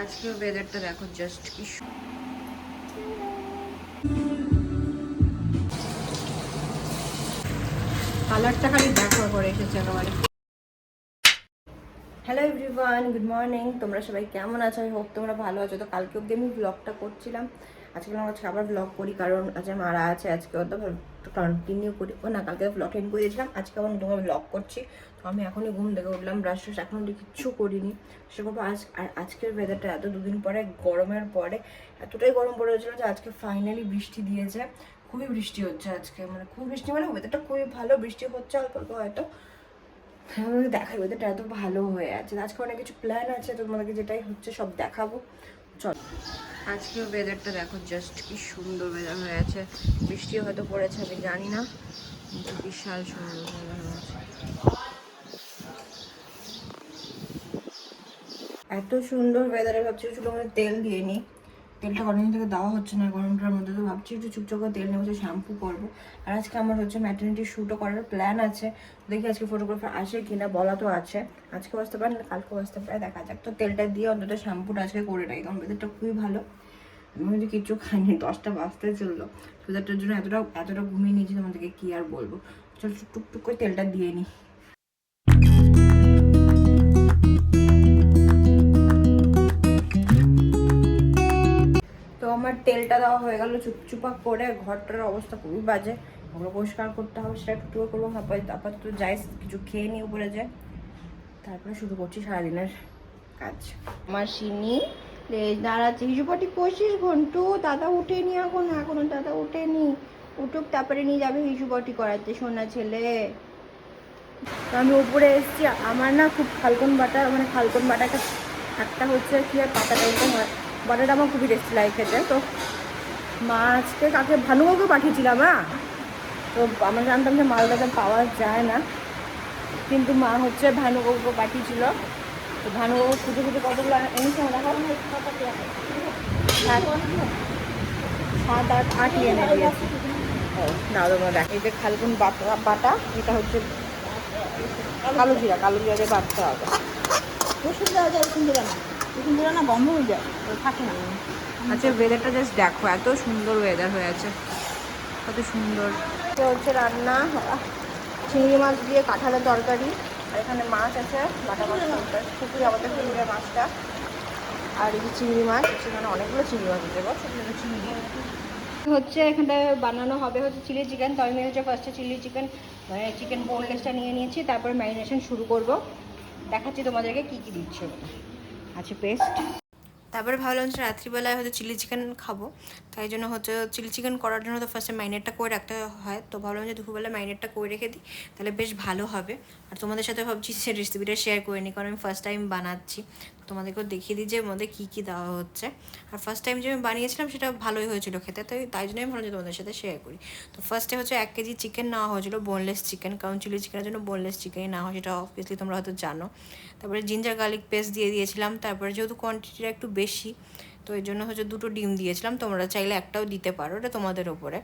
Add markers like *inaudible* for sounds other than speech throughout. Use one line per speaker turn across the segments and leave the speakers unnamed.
আজকে ওয়েদারটা দেখো জাস্ট কি কালারটা খালি দেখো করে এসেছে একেবারে। হ্যালো এভরিওয়ান গুড মর্নিং তোমরা সবাই কেমন আছো? আমি হোপ তোমরা ভালো আছো। তো কালকে অব্দি আমি ব্লগটা করছিলাম। আজকে আমি আজকে আবার ব্লগ করি, কারণ আজকে মারা আছে। আজকে অত কন্টিনিউ করি। ও না, কালকে ব্লগ এন্ড করে দিয়েছিলাম, আজকে আবার নতুন ব্লগ করছি। তো আমি এখনই ঘুম থেকে উঠলাম ব্রাশ ট্রাশ এখন অব্দি কিচ্ছু করিনি। সেভাবে আজ, আর আজকের ওয়েদারটা এত দুদিন পরে, গরমের পরে, এতটাই গরম পড়ে হয়েছিল যে আজকে ফাইনালি বৃষ্টি দিয়েছে। খুবই বৃষ্টি হচ্ছে আজকে মানে খুব বৃষ্টি মানে ওয়েদারটা খুবই ভালো, বৃষ্টি হচ্ছে অল্প অল্প হয়তো। আমাকে দেখাই ওদেরটা এত ভালো হয়ে আছে। আজকে অনেক কিছু প্ল্যান আছে, তোমাদেরকে যেটাই হচ্ছে সব দেখাবো। চল। আজকে ওয়েদারটা দেখো জাস্ট কি সুন্দর ওয়েদার হয়ে আছে। বৃষ্টি হয়তো পড়েছে, আমি জানি না, কিন্তু বিশাল সুন্দর ওয়েদার হয়ে আছে। এত সুন্দর ওয়েদারে ভাবছি চুলো তেল দিয়ে নিই তেলটা অনেকদিন থেকে দেওয়া হচ্ছে না, গরমটার মধ্যে তো ভাবছি একটু চুপচাপ তেল নেব শ্যাম্পু করব। আর আজকে আমার হচ্ছে ম্যাটার্নিটি শ্যুটও করার প্ল্যান আছে। দেখি আজকে ফটোগ্রাফার আসে কিনা, বলা তো আছে। আজকে আসতে পারে না কালকে আসতে পারে দেখা যাক। তো তেলটা দিয়ে অন্তত শ্যাম্পুটা আজকে করে রাখি, কারণ ওয়েদারটা খুবই ভালো। আমি হচ্ছে কিচ্ছু খাইনি, দশটা বাজতে চলল। ওয়েদারটার জন্য এতটা এতটা ঘুমিয়ে নিয়েছি তোমাদেরকে কি আর বলব। চল টুকটুক করে তেলটা দিয়ে নিই আমার তেলটা দেওয়া হয়ে গেল চুপচুপা করে ঘরটার অবস্থা খুবই বাজে। ওগুলো পরিষ্কার করতে হবে সেটা একটু করব আপাতত আপাতত যাই কিছু খেয়ে নিয়ে উপরে যায়। তারপরে শুরু করছি সারাদিনের কাজ। আমার সিনি দাঁড়াচ্ছে হিসুপাটি পঁচিশ ঘন্টু? দাদা উঠেনি এখন এখনও দাদা উঠেনি উঠুক তারপরে নিয়ে যাবে হিসুপাটি করাতে সোনা ছেলে। আমি উপরে এসেছি আমার না খুব খালকন বাটা মানে খালকন বাটা একটা একটা হচ্ছে কি আর পাতা টাইপের হয়। বাটাটা আমার খুবই টেস্টি লাগে খেতে। তো মা আজকে কাকে ভানুবাবুকে পাঠিয়েছিলাম হ্যাঁ? তো আমরা জানতাম যে মালদাতে পাওয়া যায় না। কিন্তু মা হচ্ছে ভানুবাবুকে পাঠিয়েছিল। তো ভানুবাবু খুঁজে খুঁজে কতগুলো এনেছে আমরা সাত, আট আট এনে দিয়েছে ও, না তোমরা দেখ, এই যে খালকুন বাটা বাটা, এটা হচ্ছে কালো জিরা কালো জিরা দিয়ে বাটতে হবে।
রসুন দেওয়া যায়, রসুন না না বন্ধ হয়ে যায় থাকে না।
আচ্ছা ওয়েদারটা জাস্ট দেখো এত সুন্দর ওয়েদার হয়ে আছে। কত সুন্দর। হচ্ছে রান্না। চিংড়ি মাছ দিয়ে কাঁঠালের তরকারি আর এখানে মাছ আছে বাটা মাছ তরকারি পুকুরে আমাদের মাছটা। আর এই যে চিংড়ি মাছ সেখানে অনেকগুলো চিংড়ি মাছ দেবো সেখানে চিংড়ি। হচ্ছে এখানটায় বানানো হবে হচ্ছে চিলি চিকেন তো আমি হচ্ছে ফার্স্টে চিলি চিকেন মানে চিকেন বোনলেসটা নিয়ে নিয়েছি তারপরে ম্যারিনেশন শুরু করব। দেখাচ্ছি তোমাদেরকে কী কী দিচ্ছে আছে পেস্ট। তারপরে ভাবলাম যে রাত্রিবেলায় হয়তো চিলি চিকেন খাব। তাই জন্য হচ্ছে চিলি চিকেন করার জন্য তো ফার্স্টে মাইনেটটা করে রাখতে হয়। তো ভাবলাম যে দুপুরবেলা মাইনেটটা করে রেখে দিই, তাহলে বেশ ভালো হবে। আর তোমাদের সাথে ভাবছি সে রেসিপিটা শেয়ার করে নিই, কারণ আমি ফার্স্ট টাইম বানাচ্ছি। তোমাদেরকেও দেখিয়ে দিই যে মধ্যে কী কী দেওয়া হচ্ছে। আর ফার্স্ট টাইম যে আমি বানিয়েছিলাম সেটা ভালোই হয়েছিল খেতে, তাই তাই জন্যই আমি ভালো যে তোমাদের সাথে শেয়ার করি। তো ফার্স্টে হচ্ছে এক কেজি চিকেন নেওয়া হয়েছিল বোনলেস চিকেন কারণ চিলি চিকেনের জন্য বোনলেস চিকেনই নেওয়া হয়, সেটা অবভিয়াসলি তোমরা হয়তো জানো। তারপরে জিঞ্জার গার্লিক পেস্ট দিয়ে দিয়েছিলাম, তারপরে যেহেতু কোয়ান্টিটিটা একটু বেশি তো এই জন্য হচ্ছে দুটো ডিম দিয়েছিলাম, তোমরা চাইলে একটাও দিতে পারো, এটা তোমাদের ওপরে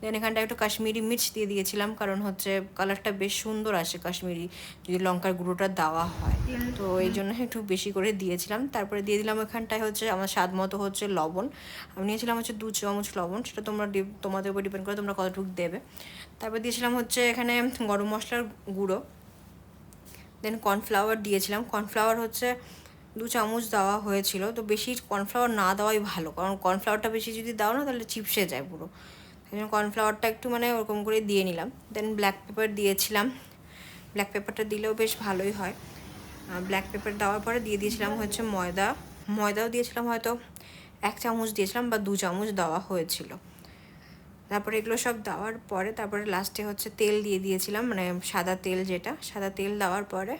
দেন এখানটা একটু কাশ্মীরি মির্চ দিয়ে দিয়েছিলাম, কারণ হচ্ছে কালারটা বেশ সুন্দর আসে কাশ্মীরি, যদি লঙ্কার গুঁড়োটা দেওয়া হয়। তো এই জন্য একটু বেশি করে দিয়েছিলাম, তারপরে দিয়ে দিলাম এখানটায় হচ্ছে আমার স্বাদ মতো হচ্ছে লবণ। আমি নিয়েছিলাম হচ্ছে দু চামচ লবণ, সেটা তোমরা তোমাদের উপর ডিপেন্ড করে তোমরা কতটুকু দেবে। তারপর দিয়েছিলাম হচ্ছে এখানে গরম মশলার গুঁড়ো। দেন কর্নফ্লাওয়ার দিয়েছিলাম কর্নফ্লাওয়ার হচ্ছে দু চামচ দেওয়া হয়েছিল। তো বেশি কর্নফ্লাওয়ার না দেওয়াই ভালো। কারণ কর্নফ্লাওয়ারটা বেশি যদি দাও না, তাহলে চিপসে যায় পুরো। সেই জন্য কর্নফ্লাওয়ারটা একটু মানে ওরকম করে দিয়ে নিলাম। দেন ব্ল্যাক পেপার দিয়েছিলাম। ব্ল্যাক পেপারটা দিলেও বেশ ভালোই হয়। ব্ল্যাক পেপার দেওয়ার পরে দিয়ে দিয়েছিলাম হচ্ছে ময়দা। ময়দাও দিয়েছিলাম হয়তো এক চামচ দিয়েছিলাম বা দু চামচ দেওয়া হয়েছিল। তারপরে এগুলো সব দেওয়ার পরে তারপরে লাস্টে হচ্ছে তেল দিয়ে দিয়েছিলাম মানে সাদা তেল যেটা। সাদা তেল দেওয়ার পরে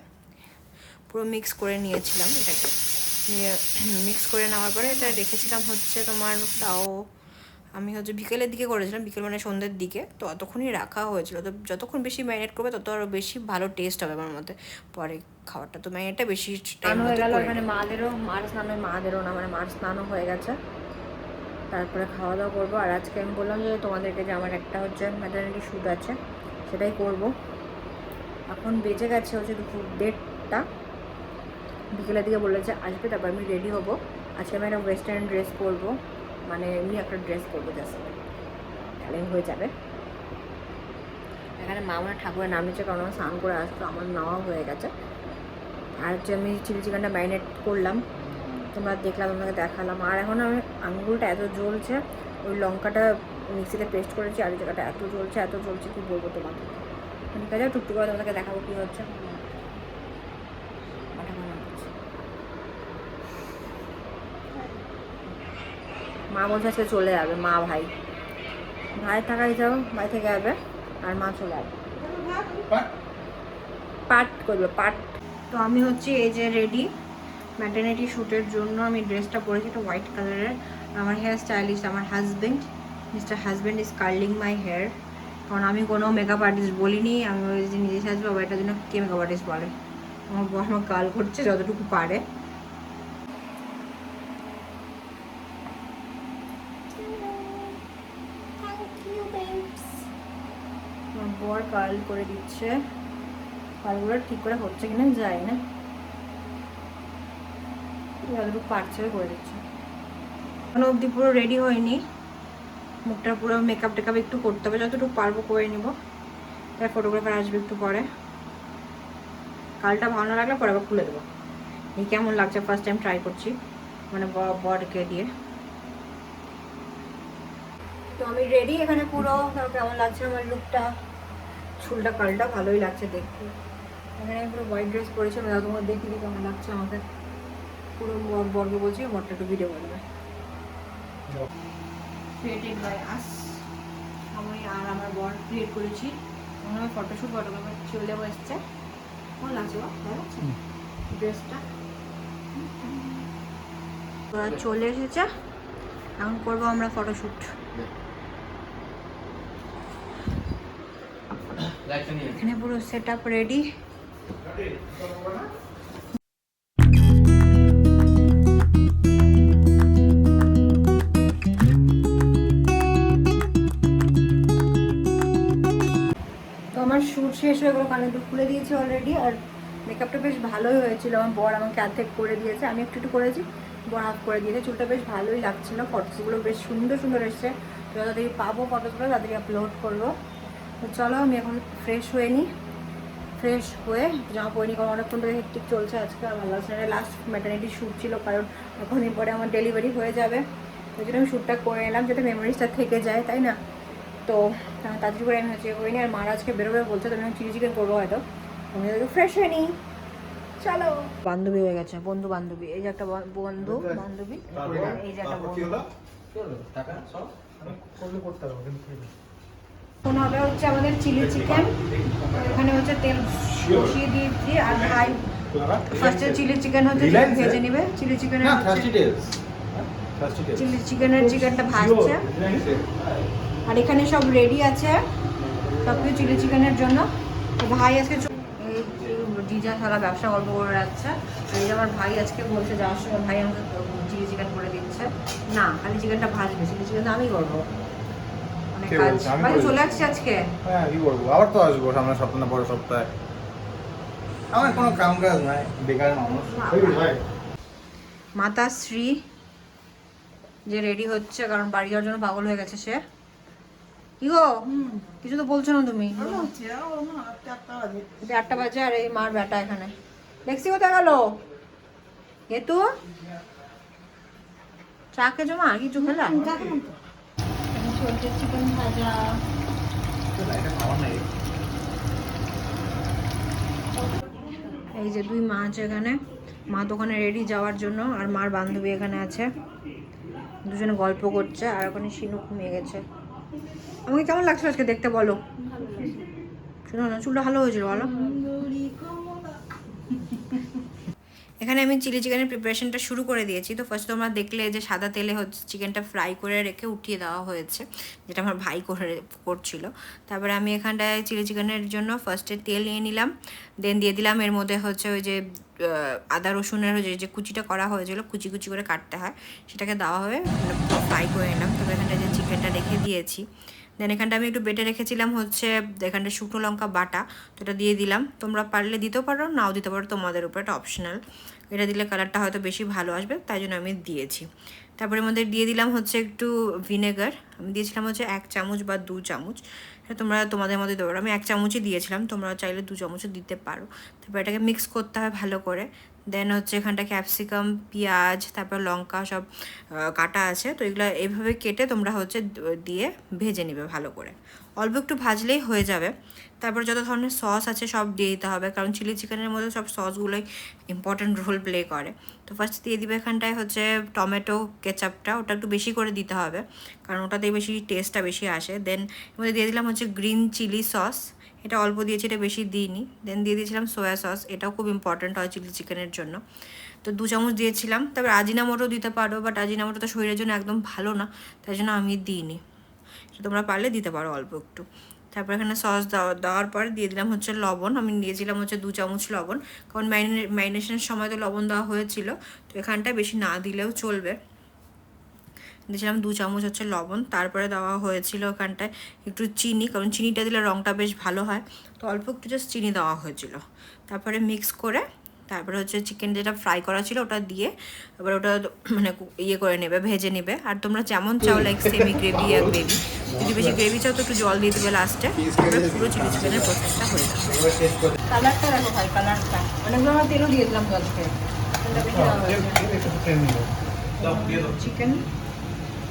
পুরো মিক্স করে নিয়েছিলাম এটাকে। নিয়ে *clears throat* মিক্স করে নেওয়ার পরে এটা রেখেছিলাম হচ্ছে তোমার তাও আমি হচ্ছে বিকেলের দিকে করেছিলাম বিকেল মানে সন্ধ্যের দিকে। তো অতক্ষণই রাখা হয়েছিল। তো যতক্ষণ বেশি ম্যারিনেট করবে তত আরও বেশি ভালো টেস্ট হবে আমার মতে পরে খাবারটা তো ম্যারিনেটটা বেশি টাইম হয়ে গেল এখানে মাদেরও মার স্নান মাদেরও না মানে মার স্নানও হয়ে গেছে। তারপরে খাওয়া দাওয়া করব। আর আজকে আমি বললাম যে তোমাদেরকে যে আমার একটা হচ্ছে ম্যাটার্নিটি শ্যুট আছে সেটাই করব। এখন বেজে গেছে হচ্ছে দুপুর দেড়টা। বিকেলের দিকে বলেছে আসবে, তারপর আমি রেডি হব। আজকে আমি একটা ওয়েস্টার্ন ড্রেস পরবো। মানে এমনি একটা ড্রেস পরবো জাস্ট তাহলে হয়ে যাবে। এখানে মা আমার ঠাকুরের নাম নিচ্ছে, কারণ আমার স্নান করে আসতো আমার নেওয়া হয়ে গেছে। আর হচ্ছে আমি চিলি চিকেনটা ম্যারিনেট করলাম। তোমরা দেখলাম, তোমাকে দেখালাম। আর এখন আমি আঙুলটা এত জ্বলছে, ওই লঙ্কাটা মিক্সিতে পেস্ট করেছি, আর জায়গাটা এত জ্বলছে এত জ্বলছে, কি বলব তোমাকে? ঠিক আছে টুকটুক করে তোমাকে দেখাবো কী হচ্ছে মাথা ঘামা হচ্ছে। মা বলছে আজকে চলে যাবে মা ভাই। ভাই থাকা হিসাবে ভাই থেকে যাবে আর মা চলে যাবে। পাট? করবে পাট। তো আমি হচ্ছে এই যে রেডি ম্যাটার্নিটি শ্যুটের জন্য আমি ড্রেসটা পরেছি একটা হোয়াইট কালারের আমার হেয়ার স্টাইলিস্ট আমার husband mister husband is curling my hair কারণ আমি কোনো মেকআপ আর্টিস্ট বলিনি আমি ওই যে নিজে সাজবো এটার জন্য কে মেকআপ আর্টিস্ট বলে? আমার বর আমার কাল করছে যতটুকু পারে আমার বর করে দিচ্ছে। কালগুলো ঠিক করে হচ্ছে কিনা যায় না যতটুকু পারছে করে দিচ্ছে। এখনও অবধি পুরো রেডি হয়নি। মুখটা পুরো মেকআপ টেকআপ একটু করতে হবে। যতটুকু পারব করে নিব। তার ফটোগ্রাফার আসবে একটু পরে। কালটা ভালো না লাগলে পরে আবার খুলে দেবো। এই কেমন লাগছে ফার্স্ট টাইম ট্রাই করছি। মানে ব- বরকে দিয়ে। তো আমি রেডি এখানে পুরো। কেমন লাগছে আমার লুকটা চুলটা কালটা ভালোই লাগছে দেখতে। এখানে আমি পুরো হোয়াইট ড্রেস পরেছি আমি দাদা তোমার দেখি কেমন লাগছে আমাকে। পুরো বর বর্গ বলছি বরটা একটু ভিডিও করবে ক্রিয়েটেড বাই আস আমি আর আমার বর ক্রিয়েট করেছি। হয় ফটোশ্যুট ফটোগ্রাফার চলে এসছে? ভালো লাগছে? ড্রেসটা চলে এসেছে। এখন করব আমরা ফটোশ্যুট এখানে পুরো সেট আপ রেডি আমার শ্যুট শেষ হয়ে গেলো কানে দুধ খুলে দিয়েছি অলরেডি আর মেকআপটা বেশ ভালোই হয়েছিল। আমার বর আমাকে অর্ধেক করে দিয়েছে। আমি একটু একটু করেছি, বর হাফ করে দিয়েছে। চুলটা বেশ ভালোই লাগছিল। ফটোসগুলো বেশ সুন্দর সুন্দর এসছে। তো তাড়াতাড়ি পাবো ফটোসগুলো তাদেরকে আপলোড করব। তো চলো আমি এখন ফ্রেশ হয়ে নিই ফ্রেশ হয়ে জামা পরে কারণ অনেকক্ষণ ধরে হেক্টিক চলছে আজকে। আমার লাস্ট লাস্ট ম্যাটার্নিটি শ্যুট ছিল কারণ এখনই পরে আমার ডেলিভারি হয়ে যাবে। ওই জন্য আমি শ্যুটটা করে এলাম যাতে মেমোরিজটা থেকে যায় তাই না? তো তাড়াতাড়ি করে আমি হচ্ছে করিনি আর মারা আজকে বেরোবে বলছে তো আমি চিলি চিকেন করব হয়তো। আমি ফ্রেশ হয়ে নিই চলো। বান্ধবী হয়ে গেছে বন্ধু বান্ধবী এই যে একটা বন্ধু বান্ধবী এই যে একটা বন্ধু। এখন হবে হচ্ছে আমাদের চিলি চিকেন। এখানে হচ্ছে তেল বসিয়ে দিয়েছি আর ভাই ফার্স্টে চিলি চিকেন হচ্ছে ভেজে
এ?
নিবে। চিলি চিকেনের চিলি চিকেনের চিকেনটা ভাজছে। আর এখানে সব রেডি আছে সব কিছু চিলি চিকেনের জন্য। ভাই আজকে জিজা সারা ব্যবসা গল্প করে আর এই আমার ভাই আজকে বলছে যাওয়ার সময় ভাই আমাকে চিলি চিকেন করে দিচ্ছে। না খালি চিকেনটা ভাজবে চিলি চিকেন আমি করব।
কে বলছে? আমি
ভাই চলে আসছি আজকে?
হ্যাঁ কি করব আবার তো আসব সামনে সপ্তাহ পরের সপ্তাহে। আমার কোনো কাম কাজ নাই বেকার মানুষ। ভাই।
মাতা শ্রী যে রেডি হচ্ছে কারণ বাড়ি যাওয়ার জন্য পাগল হয়ে গেছে সে। কি গো? কিছু তো বলছো না তুমি। আটটা বাজে। আর এই মার বেটা এখানে। দেখছি কোথায় গেল? হেতু চা খেয়েছো মা? কিছু খেলা? চলছে চিকেন ভাজা এই যে দুই মা আছে এখানে। মা তো ওখানে রেডি যাওয়ার জন্য আর মার বান্ধবী এখানে আছে। দুজনে গল্প করছে আর ওখানে শিনু ঘুমিয়ে গেছে। আমাকে কেমন লাগছে আজকে দেখতে বলো? শুনো না চুলটা ভালো হয়েছিল বলো এখানে আমি চিলি চিকেনের প্রিপারেশনটা শুরু করে দিয়েছি। তো ফার্স্ট তোমরা দেখলে যে সাদা তেলে হচ্ছে চিকেনটা ফ্রাই করে রেখে উঠিয়ে দেওয়া হয়েছে, যেটা আমার ভাই করে, করছিল। তারপরে আমি এখানটায় চিলি চিকেনের জন্য ফার্স্টে তেল নিয়ে নিলাম দেন দিয়ে দিলাম এর মধ্যে হচ্ছে ওই যে আদা রসুনের যে যে কুচিটা করা হয়েছিল, কুচি কুচি করে কাটতে হয়, সেটাকে দেওয়া হয়ে ফ্রাই করে নিলাম। তারপরে এখানটায় যে চিকেনটা রেখে দিয়েছি দেন এখানটা আমি একটু বেটে রেখেছিলাম হচ্ছে, এখানটা শুকনো লঙ্কা বাটা, তো এটা দিয়ে দিলাম। তোমরা পারলে দিতেও পারো, নাও দিতে পারো, তোমাদের উপর এটা অপশনাল এটা দিলে কালারটা হয়তো বেশি ভালো আসবে, তাই জন্য আমি দিয়েছি। তারপরে মধ্যে দিয়ে দিলাম হচ্ছে একটু ভিনেগার আমি দিয়েছিলাম হচ্ছে এক চামচ বা দু চামচ। এটা তোমরা তোমাদের মধ্যে দেবো। আমি এক চামচই দিয়েছিলাম, তোমরা চাইলে দু চামচও দিতে পারো। তারপর এটাকে মিক্স করতে হয় ভালো করে। দেন হচ্ছে এখানটা ক্যাপসিকাম পেঁয়াজ, তারপর লঙ্কা সব কাটা আছে। তো এগুলো এইভাবে কেটে তোমরা হচ্ছে দিয়ে ভেজে নিবে ভালো করে। অল্প একটু ভাজলেই হয়ে যাবে। তারপর যত ধরনের সস আছে সব দিয়ে দিতে হবে। কারণ চিলি চিকেনের মধ্যে সব সসগুলোই ইম্পর্ট্যান্ট রোল প্লে করে। তো ফার্স্ট দিয়ে দিবে এখানটায় হচ্ছে টমেটো কেচাপটা ওটা একটু বেশি করে দিতে হবে। কারণ ওটাতে বেশি টেস্টটা বেশি আসে। দেন এর মধ্যে দিয়ে দিলাম হচ্ছে গ্রিন চিলি সস এটা অল্প দিয়েছি, এটা বেশি দিইনি। দেন দিয়ে দিয়েছিলাম সোয়া সস এটাও খুব ইম্পর্ট্যান্ট হয় চিলি চিকেনের জন্য। তো দু চামচ দিয়েছিলাম তারপর আজিনামোটো দিতে পারো বাট আজিনামোটো তো শরীরের জন্য একদম ভালো না, তাই জন্য আমি দিইনি। তোমরা পারলে দিতে পারো অল্প একটু। তারপর এখানে সস দেওয়া, দেওয়ার পর দিয়ে দিলাম হচ্ছে লবণ। আমি দিয়েছিলাম হচ্ছে দু চামচ লবণ, কারণ ম্যারিনে ম্যারিনেশনের সময় তো লবণ দেওয়া হয়েছিল, তো এখানটায় বেশি না দিলেও চলবে। দিয়েছিলাম দু চামচ হচ্ছে লবণ তারপরে দেওয়া হয়েছিল ওখানটায় একটু চিনি কারণ চিনিটা দিলে রঙটা বেশ ভালো হয়। তো অল্প একটু জাস্ট চিনি দেওয়া হয়েছিল। তারপরে মিক্স করে তারপরে হচ্ছে চিকেন যেটা ফ্রাই করা ছিল ওটা দিয়ে এবার ওটা মানে ইয়ে করে নেবে ভেজে নেবে। আর তোমরা যেমন চাও লাইক সেমি গ্রেভি আর গ্রেভি যদি বেশি গ্রেভি চাও তো একটু জল দিয়ে দেবে লাস্টে তারপরে পুরো চিলি চিকেনের প্রসেসটা হয়ে যাবে।
এবার টেস্ট করে
কালারটা দেখো ভাই কালারটা অনেকগুলো আমরা তেলও দিয়ে দিলাম তো আজকে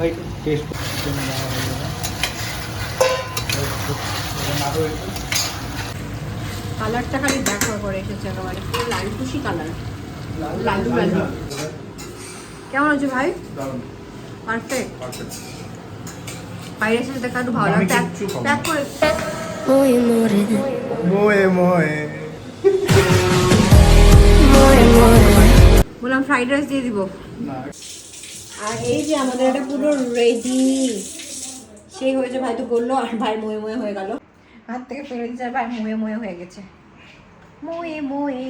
চিকেন
টেস্ট
কালারটা খালি দেখো করে এসেছে একেবারে। পুরো লাল খুশি কালার লালু লালু। কেমন আছে ভাই? পারফেক্ট বাইরে এসে দেখা একটু ভালো লাগে। প্যাক
মোয়ে মোয়ে
বললাম ফ্রাইড রাইস দিয়ে দিব।
না।
আর এই যে আমাদের এটা পুরো রেডি সেই হয়েছে ভাই তো বলল আর ভাই ময়ে ময়ে হয়ে গেল। হাত থেকে ফেলে দিচ্ছে আর ভাই ময়ে ময়ে হয়ে গেছে। ময়ে ময়ে।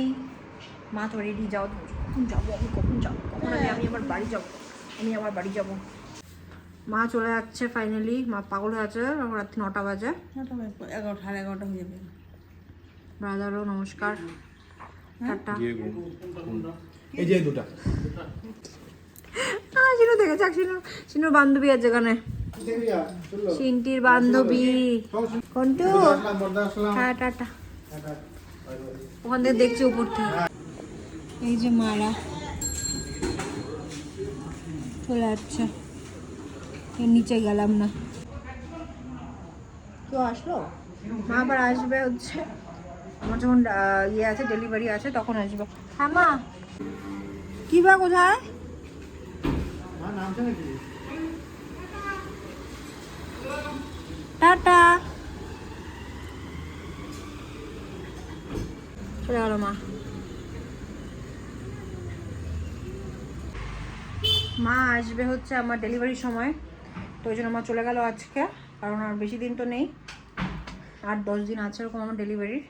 মা তো রেডি যাও তুমি। কখন যাব আমি? কখন যাব? কখন আমি? আমি আমার বাড়ি যাব। আমি আমার বাড়ি যাব। মা চলে যাচ্ছে ফাইনালি মা পাগল হয়ে আছে এখন রাত্রি নটা বাজে।
এগারো সাড়ে এগারোটা হয়ে যাবে।
ব্রাদারও নমস্কার। টাটা।
এই যে দুটা।
হ্যাঁ চিনু দেখেছে চিনু চিনুর বান্ধবী আছে এখানে চিন্টির বান্ধবী। কন্টু। হ্যাঁ টাটা ওখান থেকে দেখছি উপর থেকে। এই যে মারা। চলে যাচ্ছে নিচে গেলাম না। কেউ আসলো? মা আবার আসবে হচ্ছে। আমার যখন ইয়ে আছে ডেলিভারি আছে, তখন আসবে। হ্যাঁ মা। কি বা কোথায়? টাটা। চলে গেল মা। মা আসবে হচ্ছে আমার ডেলিভারির সময়। তো ওই জন্য মা চলে গেল আজকে, কারণ আর বেশি দিন তো নেই। আট, দশ দিন আছে ওরকম আমার ডেলিভারির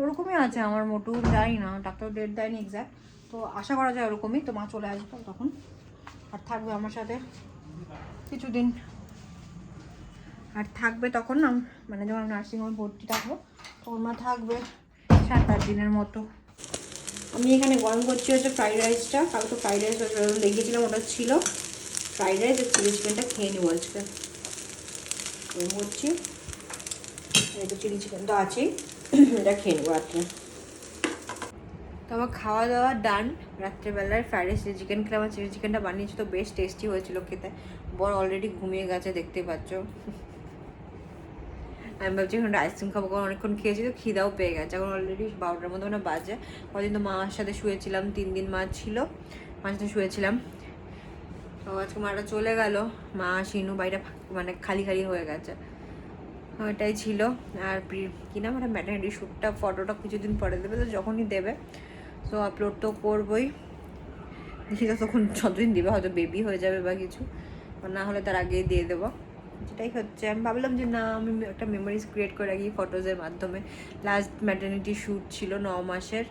ওরকমই আছে আমার মোটু, জানি না, ডাক্তার ডেট দেয়নি এক্স্যাক্ট তো আশা করা যায় ওরকমই, তো মা চলে আসবে তখন। আর থাকবে আমার সাথে কিছুদিন। আর থাকবে তখন না মানে যখন নার্সিংহোমে ভর্তি থাকব, তখন মা থাকবে সাত আট দিনের মতো। আমি এখানে গরম করছি হচ্ছে ফ্রাইড রাইসটা। কালকে ফ্রাইড রাইস লেগেছিলাম ওটা ছিল ফ্রাইড রাইস আর চিলি চিকেনটা খেয়ে নিবো আজকে। গরম করছি। চিলি চিকেন তো আছেই এটা খেয়ে নেব রাত্রে। আমার খাওয়া দাওয়া ডান রাত্রেবেলায় ফ্রাইড রাইস চিকেন খেলাম চিলি চিকেনটা বানিয়েছি তো বেশ টেস্টি হয়েছিল খেতে। বর অলরেডি ঘুমিয়ে গেছে, দেখতে পাচ্ছ। আমি ভাবছি এখন আইসক্রিম খাব, কারণ অনেকক্ষণ খেয়েছি তো খিদাও পেয়ে গেছে। এখন অলরেডি বারোটার মতো মানে বাজে। কদিন তো মার সাথে শুয়েছিলাম, তিন দিন মা ছিল, মার সাথে শুয়েছিলাম। তো আজকে মাটা চলে গেল। মা, শিনু বাড়িটা মানে খালি খালি হয়ে গেছে। ওইটাই ছিল। আর কি নাম ওটা? ম্যাটারনিটি শ্যুটটা ফটোটা কিছুদিন পরে দেবে, তো যখনই দেবে। তো আপলোড তো করবই। দেখি তখন যতদিন দেবে, হয়তো বেবি হয়ে যাবে বা কিছু। না হলে তার আগেই দিয়ে দেবো। যেটাই হচ্ছে, আমি ভাবলাম যে না, আমি একটা মেমোরিজ ক্রিয়েট করে রাখি ফটোজের মাধ্যমে। লাস্ট ম্যাটার্নিটি শ্যুট ছিল ন মাসের।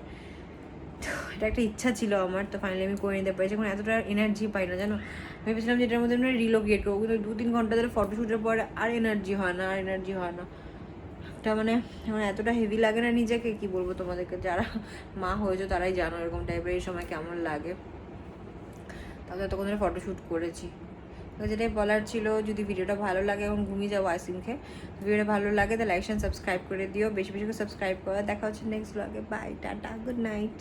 তো এটা একটা ইচ্ছা ছিল আমার। তো ফাইনালি আমি করে নিতে পেরেছি। এখন এতটা এনার্জি পাই না, জানো? আমি ভেবেছিলাম যে এটার মধ্যে আমি রিলোকেট করব। কিন্তু দু তিন ঘণ্টা ধরে ফটোশ্যুটের পরে আর এনার্জি হয় না, আর এনার্জি হয় না। মুখটা মানে মানে এতটা হেভি লাগে না নিজেকে? কি বলব তোমাদেরকে? যারা মা হয়েছো তারাই জানো এরকম টাইপের এই সময় কেমন লাগে। তাহলে এতক্ষণ ধরে ফটোশ্যুট করেছি। যেটাই বলার ছিল, যদি ভিডিওটা ভালো লাগে এবং ঘুমিয়ে যাও আইসিং খেয়ে। ভিডিওটা ভালো লাগে তো লাইক সাবস্ক্রাইব করে দিও। বেশি বেশি করে সাবস্ক্রাইব করো। দেখা হচ্ছে নেক্সট ব্লগে বাই টাটা গুড নাইট